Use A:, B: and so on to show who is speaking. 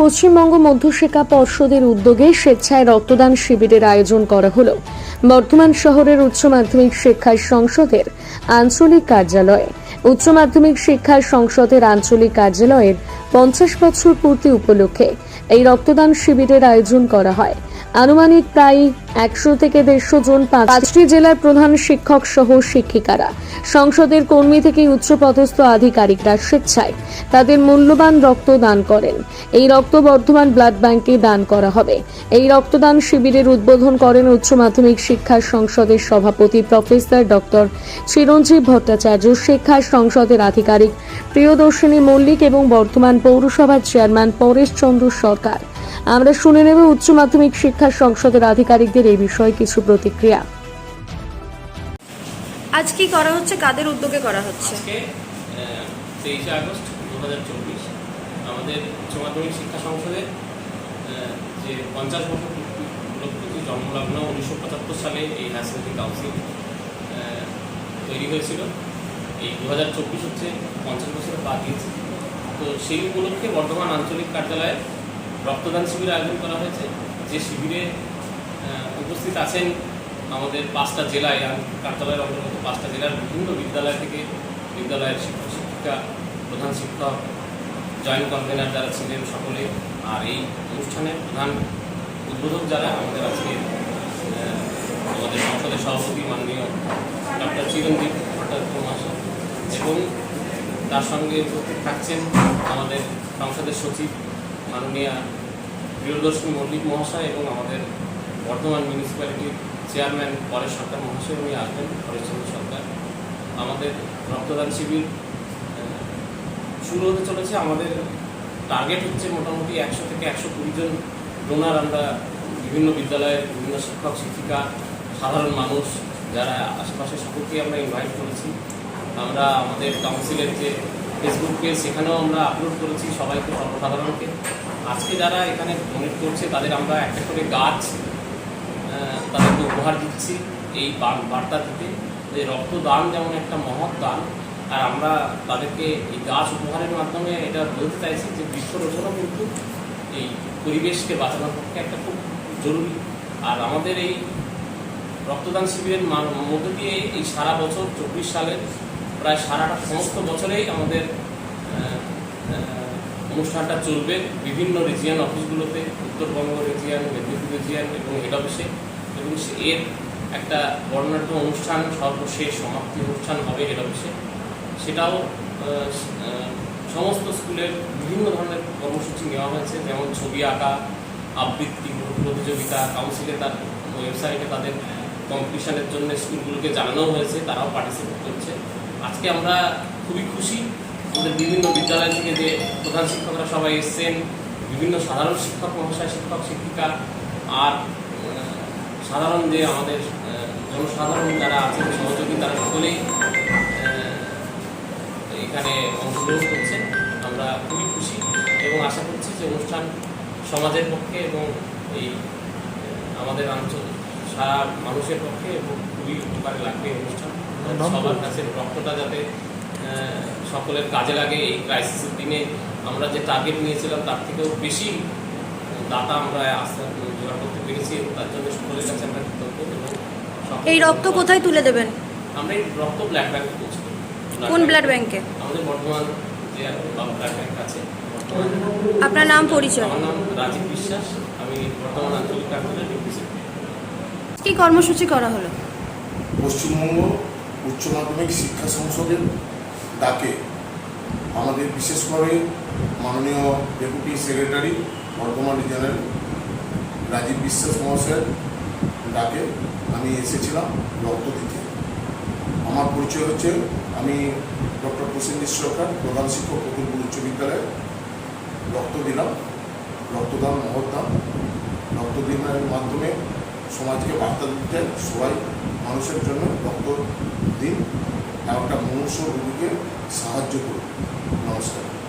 A: পশ্চিমবঙ্গ মধ্যশিক্ষা পর্ষদের উদ্যোগে স্বেচ্ছায় রক্তদান শিবিরের আয়োজন করা হল। বর্ধমান শহরের উচ্চ মাধ্যমিক শিক্ষা সংসদের আঞ্চলিক কার্যালয়ে। উচ্চ মাধ্যমিক শিক্ষা সংসদের আঞ্চলিক কার্যালয়ের পঞ্চাশ বছর পূর্তি উপলক্ষে এই রক্তদান শিবিরের আয়োজন করা হয়। আনুমানিক প্রায় একশো থেকে দেড়শো জন পাঁচটি জেলার প্রধান শিক্ষক সহ শিক্ষিকারা। সংসদের কর্মী থেকে উচ্চপদস্থ আধিকারিকরা স্বেচ্ছায় তাদের মূল্যবান রক্ত দান করেন। এই রক্ত বর্ধমান ব্লাড ব্যাংকে দান করা হবে। এই রক্তদান শিবিরের উদ্বোধন করেন উচ্চ মাধ্যমিক শিক্ষা সংসদের সভাপতি প্রফেসর ডক্টর চিরঞ্জীব ভট্টাচার্য শিক্ষা সংসদের আধিকারিক প্রিয়দর্শিনী মল্লিক এবং বর্ধমান পৌরসভার চেয়ারম্যান পরেশ চন্দ্র সরকার। আমরা শুনে নেব উচ্চ মাধ্যমিক শিক্ষা সংসদের আধিকারিকদের এই বিষয়ে কিছু প্রতিক্রিয়া।
B: আজ কি করা হচ্ছে? কাদের উদ্যোগে করা হচ্ছে?
C: আজকে তেইশে আগস্ট দু হাজার চব্বিশ। আমাদের উচ্চ মাধ্যমিক শিক্ষা সংসদের যে পঞ্চাশ বছর উপলক্ষে জন্মলগ্ন উনিশশো পঁচাত্তর সালে এই হায়ার কাউন্সিল তৈরি হয়েছিল। এই দু হাজার চব্বিশ হচ্ছে পঞ্চাশ বছরে পা দিয়েছে তো সেই উপলক্ষে বর্ধমান আঞ্চলিক কার্যালয়ে রক্তদান শিবির আয়োজন করা হয়েছে। যে শিবিরে উপস্থিত আছেন আমাদের পাঁচটা জেলায় কার্যালয়ের অন্তর্গত পাঁচটা জেলার বিভিন্ন বিদ্যালয় থেকে বিদ্যালয়ের শিক্ষক, শিক্ষিকা, প্রধান শিক্ষক, জয়েন্ট কনভেনার যারা ছিলেন সকলে, আর এই অনুষ্ঠানের প্রধান উদ্বোধক যারা, আমাদের আজকে আমাদের সংসদের সভাপতি মাননীয় ডক্টর চিরঞ্জীব ভট্টাচার্য মহাশয় এবং তার সঙ্গে থাকছেন আমাদের সংসদের সচিব মাননীয়া প্রিয়দর্শনী মল্লিক মহাশয় এবং আমাদের বর্ধমান মিউনিসিপ্যালিটির চেয়ারম্যান পরেশ সরকার মহাশয়, উনি আসবেন পরেশচন্দ্র সরকার। আমাদের রক্তদান শিবির শুরু হতে চলেছে। আমাদের টার্গেট হচ্ছে মোটামুটি একশো থেকে একশো কুড়ি জন ডোনার আমরা বিভিন্ন বিদ্যালয়ের বিভিন্ন শিক্ষক, শিক্ষিকা, সাধারণ মানুষ যারা আশেপাশে সকলকে আমরা ইনভাইট করেছি। আমরা আমাদের কাউন্সিলের যে ফেসবুক পেজ সেখানেও আমরা আপলোড করেছি সবাইকে সর্বসাধারণকে আজকে যারা এখানে ডোনেট করছে, তাদের আমরা একটা করে গাছ তাদেরকে উপহার দিচ্ছি এই বার্তা থেকে যে রক্তদান যেমন একটা মহৎ দান, আর আমরা তাদেরকে এই গাছ উপহারের মাধ্যমে এটা বলতে চাইছি যে বৃক্ষরোপণও কিন্তু এই পরিবেশকে বাঁচানোর পক্ষে একটা খুব জরুরি। আর আমাদের এই রক্তদান শিবিরের মধ্য দিয়ে এই সারা বছর চব্বিশ সালের প্রায় সারাটা সমস্ত বছরেই আমাদের অনুষ্ঠানটা চলবে বিভিন্ন রিজিয়ান অফিসগুলোতে উত্তরবঙ্গ রিজিয়ান মেদিনীপুর রিজিয়ান এবং হেড অফিসে এবং এর একটা বর্ণাঢ্য অনুষ্ঠান, সর্বশেষ সমাপ্তি অনুষ্ঠান হবে হেড অফিসে সেটাও সমস্ত স্কুলের বিভিন্ন ধরনের কর্মসূচি নেওয়া হয়েছে, যেমন ছবি আঁকা, আবৃত্তি প্রতিযোগিতা কাউন্সিলে তার ওয়েবসাইটে তাদের কম্পিটিশনের জন্য স্কুলগুলোকে জানানো হয়েছে, তারাও পার্টিসিপেট করছে। আজকে আমরা খুবই খুশি। আমাদের বিভিন্ন বিদ্যালয় থেকে যে প্রধান শিক্ষকরা সবাই এসছেন, বিভিন্ন সাধারণ শিক্ষক, মহাশয় শিক্ষক, শিক্ষিকা আর সাধারণ যে আমাদের জনসাধারণ যারা আছেন, সহযোগী তারা সকলেই এখানে অংশগ্রহণ করছে আমরা খুবই খুশি এবং আশা করছি যে অনুষ্ঠান সমাজের পক্ষে এবং এই আমাদের অঞ্চল সারা মানুষের পক্ষে এবং খুবই উপকারে লাগবে এই অনুষ্ঠান। সবার কাছে রক্তটা যাতে সকলের কাজে লাগে এই ক্রাইসিসের দিনে। আমরা যে টার্গেট নিয়েছিলাম তার থেকেও বেশি দাতা আমরা আস্তে আস্তে জোগাড় করতে পেরেছি এবং তার জন্য সকলের কাছে আমরা কৃতজ্ঞ এবং
B: এই রক্ত কোথায় তুলে দেবেন?
C: আমরা এই রক্ত ব্লাড ব্যাংকে দেবো।
B: কোন ব্লাড ব্যাংকে
C: আমাদের বর্তমান যে ব্লাড ব্যাংক আছে বর্তমানে
B: আপনার নাম পরিচয়?
C: আমার নাম রাজীব বিশ্বাস। আমি বর্তমান আঞ্চলিক কার্যালয়ের সেক্রেটারি।
B: কি কর্মসূচি করা হলো?
D: পশ্চিমবঙ্গ উচ্চ মাধ্যমিক শিক্ষা সংসদের ডাকে আমাদের বিশেষ করে মাননীয় deputy secretary Bardhaman regional Rajib Biswas মহাশয়ের ডাকে আমি এসেছিলাম রক্ত দিতে। আমার পরিচয় হচ্ছে আমি ডক্টর প্রসেনজিৎ সরকার, প্রধান শিক্ষক প্রকল্প উচ্চ বিদ্যালয়ে রক্ত দিলাম। রক্তদান মহদান রক্তদানের মাধ্যমে সমাজকে বার্তা দিতেন সবাই মানুষের জন্য রক্ত দিন। একটা মনুষ্য রোগীকে সাহায্য করুন। নমস্কার।